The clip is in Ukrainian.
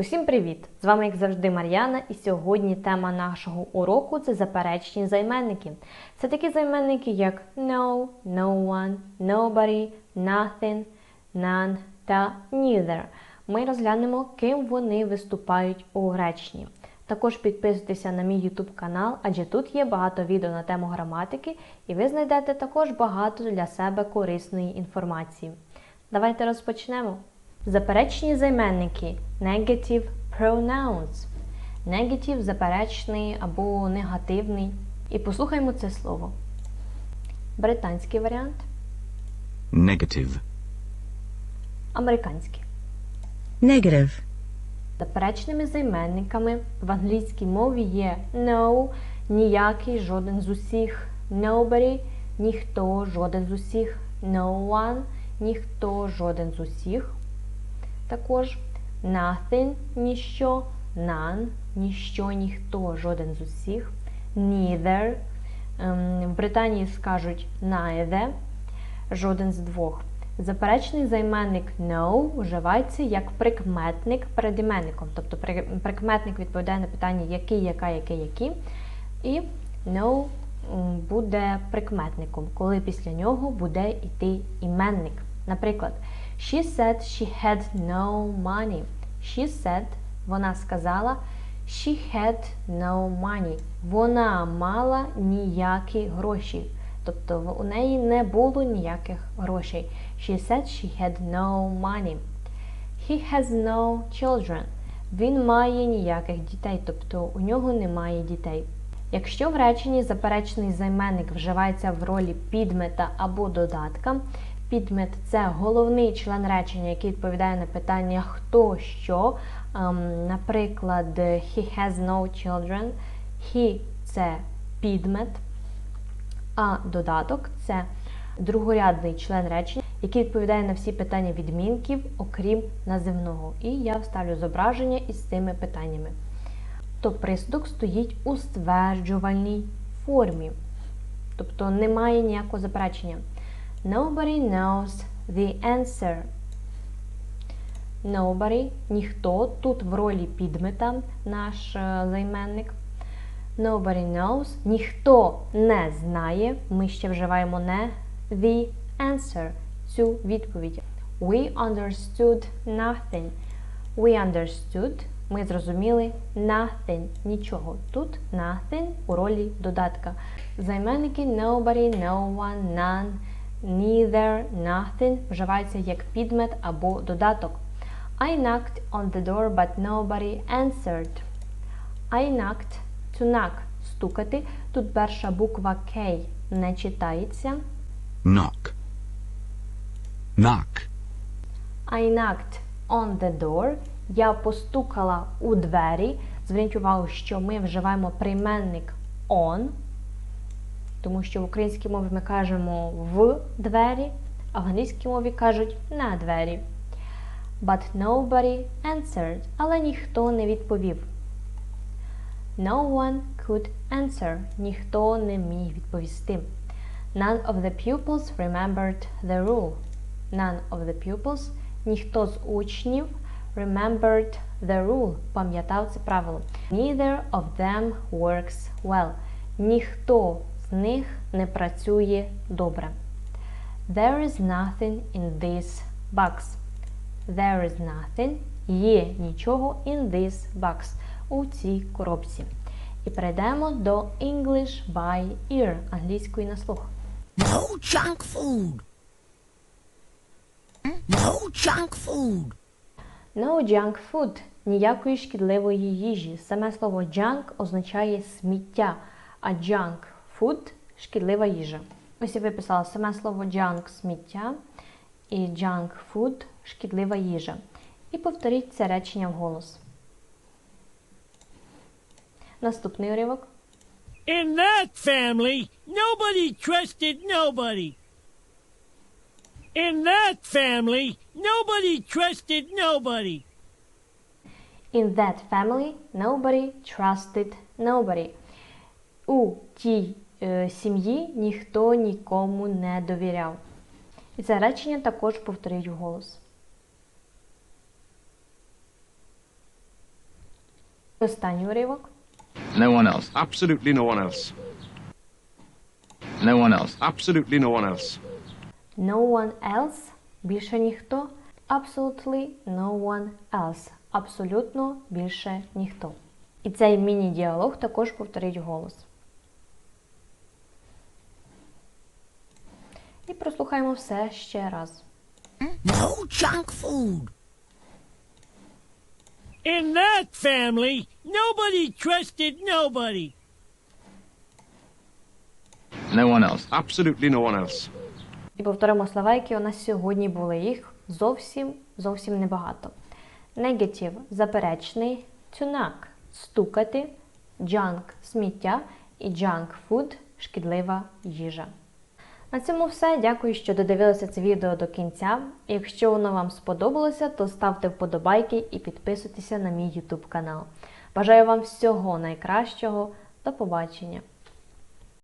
Усім привіт! З вами, як завжди, Мар'яна, і сьогодні тема нашого уроку це заперечні займенники. Це такі займенники, як no, no one, nobody, nothing, none та neither. Ми розглянемо, ким вони виступають у гречні. Також підписуйтеся на мій YouTube канал, адже тут є багато відео на тему граматики, і ви знайдете також багато для себе корисної інформації. Давайте розпочнемо. Заперечні займенники negative pronouns. Negative – заперечний або негативний. І послухаймо це слово. Британський варіант, Negative. американський. Negative. Заперечними займенниками в англійській мові є no, ніякий, жоден з усіх, nobody, ніхто, жоден з усіх, no one, ніхто, жоден з усіх. Також nothing, ніщо, none, ніщо, ніхто, жоден з усіх, neither. ем, В Британії скажуть neither, жоден з двох. Заперечний займенник no вживається як прикметник перед іменником. Тобто при- прикметник відповідає на питання який, яка, яке, які. І no буде прикметником, коли після нього буде йти іменник. Наприклад, she said she had no money. She said, вона сказала, she had no money. Вона мала ніякі гроші. Тобто у неї не було ніяких грошей. She said she had no money. He has no children. Він має ніяких дітей, тобто у нього немає дітей. Якщо в реченні заперечний займенник вживається в ролі підмета або додатка, підмет це головний член речення, який відповідає на питання хто що. Ем, наприклад, he has no children. He це підмет, а додаток це другорядний член речення, який відповідає на всі питання відмінків, окрім називного. І я вставлю зображення із цими питаннями. То присудок стоїть у стверджувальній формі, тобто немає ніякого заперечення. Nobody knows the answer. Nobody, ніхто, тут в ролі підмета наш е, займенник. Nobody knows, ніхто не знає. Ми ще вживаємо не the answer, цю відповідь. We understood nothing. We understood, ми зрозуміли nothing, нічого. Тут nothing у ролі додатка. Займенники nobody, no one, none, neither, nothing вживаються як підмет або додаток. I knocked on the door, but nobody answered. I knocked to knock стукати. Тут перша буква K не читається. Knock. Knock. I knocked on the door. Я постукала у двері. Зверніть увагу, що ми вживаємо прийменник on, тому що в українській мові ми кажемо в двері, а в англійській мові кажуть на двері. But nobody answered, але ніхто не відповів. No one could answer. Ніхто не міг відповісти. None of the pupils remembered the rule. None of the pupils. Ніхто з учнів remembered the rule. Пам'ятав це правило. Neither of them works well. Ніхто з них не працює добре. There is nothing in this box. There is nothing. Є нічого in this box. У цій коробці. І перейдемо до English by ear, англійської на слух. No junk food. No junk food. No junk food – ніякої шкідливої їжі. Саме слово junk означає сміття, а junk food – шкідлива їжа. Ось я виписала саме слово junk – сміття і junk food – шкідлива їжа. І повторіть це речення вголос. Наступний уривок. In that family, nobody trusted nobody. In that family, nobody trusted nobody. In that family, nobody trusted nobody. У тій е, сім'ї ніхто нікому не довіряв. І це речення також повторюють вголос. Останній уривок. No one else. Absolutely no one else. No one else. Absolutely no one else. No one else. Більше ніхто. Absolutely no one else. Абсолютно більше ніхто. І цей міні-діалог також повторіть голос. І прослухаємо все ще раз. No junk food. In that family, nobody trusted nobody. No one else. Absolutely no one else. І повторимо слова, які у нас сьогодні були. Їх зовсім зовсім небагато. Negative – заперечний, knock – стукати, junk – сміття і junk food – шкідлива їжа. На цьому все. Дякую, що додивилися це відео до кінця. Якщо воно вам сподобалося, то ставте вподобайки і підписуйтеся на мій YouTube канал. Бажаю вам всього найкращого. До побачення!